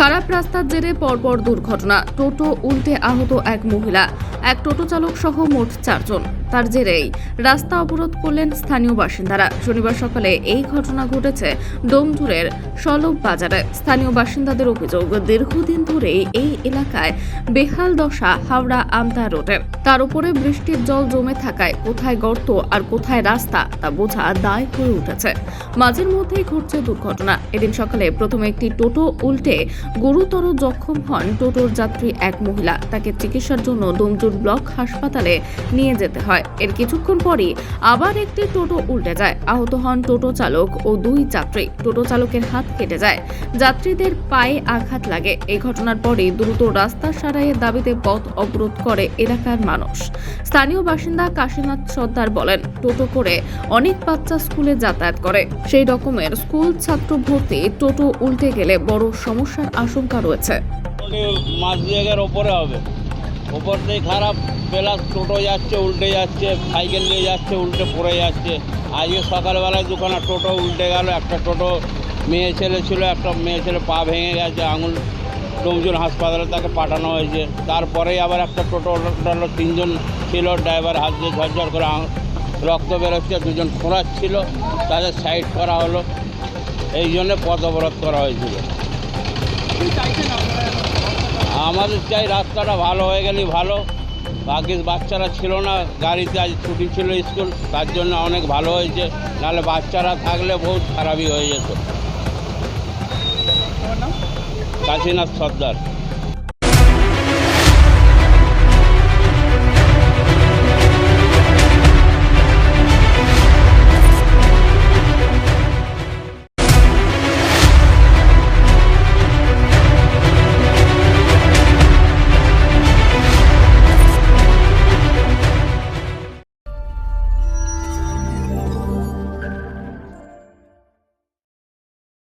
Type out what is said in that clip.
খারাপ রাস্তার জেরে পরপর দুর্ঘটনা। টোটো উল্টে আহত এক মহিলা। এক টোটো চালক সহ মোট চারজন। তার জেরেই রাস্তা অবরোধ করলেন স্থানীয় বাসিন্দারা। শনিবার সকালে এই ঘটনা ঘটেছে ডোমজুরের সলভ বাজারে। স্থানীয় বাসিন্দাদের অভিযোগ, দীর্ঘদিন ধরেই এই এলাকায় বেহাল দশা হাওড়া আমতা রোডের তার উপরে বৃষ্টির জল জমে থাকায় কোথায় গর্ত আর কোথায় রাস্তা তা বোঝা দায় হয়ে উঠেছে। মাঝের মধ্যেই ঘটছে দুর্ঘটনা। এদিন সকালে প্রথমে একটি টোটো উল্টে গুরুতর জখম হন টোটোর যাত্রী এক মহিলা। তাকে চিকিৎসার জন্য ডোমজুর ব্লক হাসপাতালে নিয়ে যেতে হয়। এর কিছুক্ষণ পরই আবার একটি টোটো উল্টে যায়। আহত হন টোটো চালক ও দুই যাত্রী। টোটো চালকের হাত কেটে যায়। যাত্রীদের পায়ে আঘাত লাগে। এই ঘটনার পরে দ্রুত রাস্তা সারাইয়ের দাবিতে পথ অবরোধ করে এলাকার মানুষ। স্থানীয় বাসিন্দা কাশীনাথ সর্দার বলেন, টোটো করে অনেক বাচ্চা স্কুলে যাতায়াত করে। সেই রকমের স্কুল ছাত্র ভর্তি টোটো উল্টে গেলে বড় সমস্যার আশঙ্কা রয়েছে। মাছ দুয়েকের ওপরে হবে। ওপর দিয়ে খারাপ প্লাস টোটো যাচ্ছে, উল্টে যাচ্ছে, সাইকেল নিয়ে যাচ্ছে, উল্টে পড়ে যাচ্ছে। আজকে সকালবেলায় দুখানা টোটো উল্টে গেল। একটা টোটো মেয়ে ছেলে ছিল, একটা মেয়ে ছেলে পা ভেঙে গেছে, আঙুল ডোমজুর হাসপাতালে তাকে পাঠানো হয়েছে। তারপরেই আবার একটা টোটো তিনজন ছিল ড্রাইভার হাত দিয়ে ঝরঝর করে রক্ত বেরোচ্ছে দুজন খোঁড়াচ্ছিল তাদের সাইড করা হলো। এই জন্যে পথ অবরোধ করা হয়েছিল। আমাদের চাই রাস্তাটা ভালো হয়ে গেলেই ভালো। বাকি বাচ্চারা ছিল না গাড়িতে আজ ছুটি ছিল স্কুল তার জন্য অনেক ভালো হয়েছে। নাহলে বাচ্চারা থাকলে বহুত খারাপই হয়ে যেত। কাশীনাথ সর্দার।